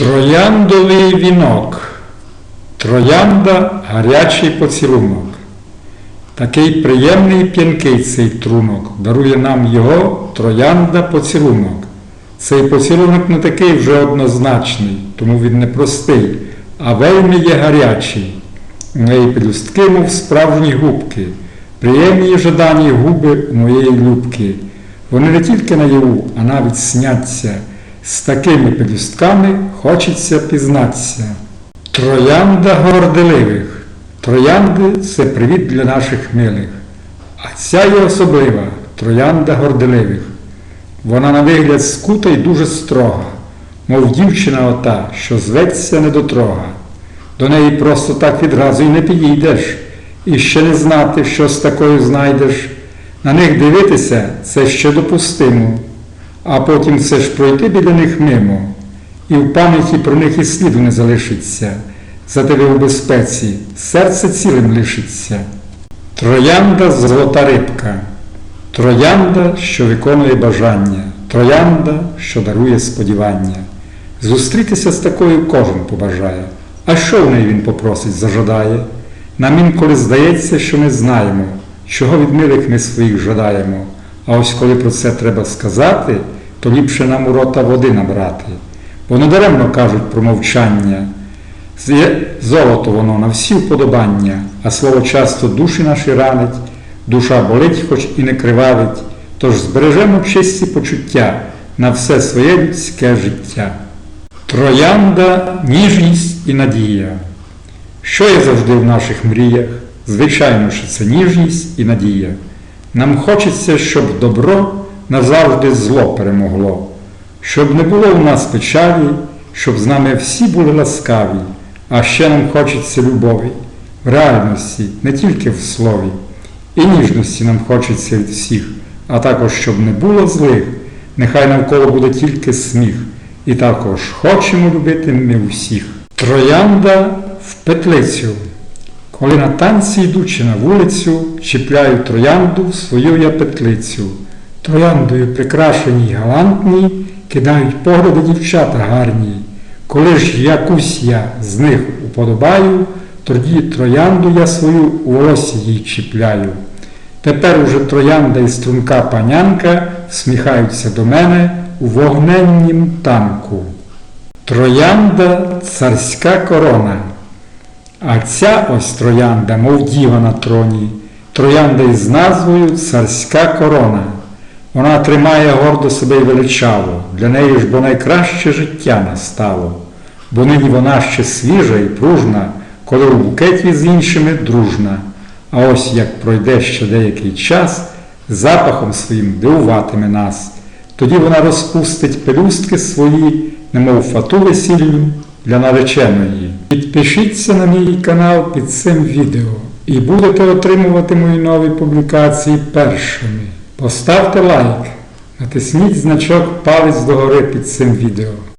Трояндовий вінок. Троянда гарячий поцілунок. Такий приємний п'янкий цей трунок. Дарує нам його троянда поцілунок. Цей поцілунок не такий вже однозначний, тому він не простий, а вельми є гарячий. У неї пелюстки, мов справжні губки, приємні жадані губи моєї любки. Вони не тільки наяву, а навіть сняться. З такими пелюстками хочеться пізнатися. Троянда горделивих. Троянди це привіт для наших милих. А ця є особлива троянда горделивих. Вона на вигляд скута й дуже строга, мов дівчина ота, що зветься недотрога. До неї просто так відразу й не підійдеш, і ще не знати, що з такою знайдеш. На них дивитися це ще допустимо, а потім все ж пройти біля них мимо, і в пам'яті про них і сліду не залишиться. За тебе у безпеці, серце цілим лишиться. Троянда золота рибка, троянда, що виконує бажання, троянда, що дарує сподівання. Зустрітися з такою кожен побажає. А що в неї він попросить, зажадає? Нам інколи здається, що ми знаємо, чого від милих ми своїх жадаємо. А ось коли про це треба сказати, то ліпше нам у рота води набрати. Бо недаремно кажуть про мовчання. Золото воно на всі вподобання, а слово часто душі наші ранить, душа болить, хоч і не кривавить, тож збережемо чисті почуття на все своє людське життя. Троянда, ніжність і надія. Що є завжди в наших мріях? Звичайно, що це ніжність і надія. Нам хочеться, щоб добро назавжди зло перемогло, щоб не було у нас печалі, щоб з нами всі були ласкаві, а ще нам хочеться любові, в реальності, не тільки в слові. І ніжності нам хочеться від всіх, а також, щоб не було злих, нехай навколо буде тільки сміх. І також хочемо любити ми всіх. Троянда в петлицю. Коли на танці йдучи на вулицю, чіпляю троянду в свою я петлицю. Трояндою прикрашені й галантні, кидають погляди дівчата гарні. Коли ж якусь я з них уподобаю, тоді троянду я свою у волосі їй чіпляю. Тепер уже троянда і струнка панянка всміхаються до мене у вогненнім танку. Троянда царська корона. А ця ось троянда, мов діва на троні, троянда із назвою Царська корона. Вона тримає гордо себе й величаво, для неї ж бо найкраще життя настало, бо нині вона ще свіжа і пружна, коли у букеті з іншими дружна. А ось як пройде ще деякий час, запахом своїм дивуватиме нас. Тоді вона розпустить пелюстки свої, немов фату весільну для нареченої. Підпишіться на мій канал під цим відео і будете отримувати мої нові публікації першими. Поставте лайк, натисніть значок палець догори під цим відео.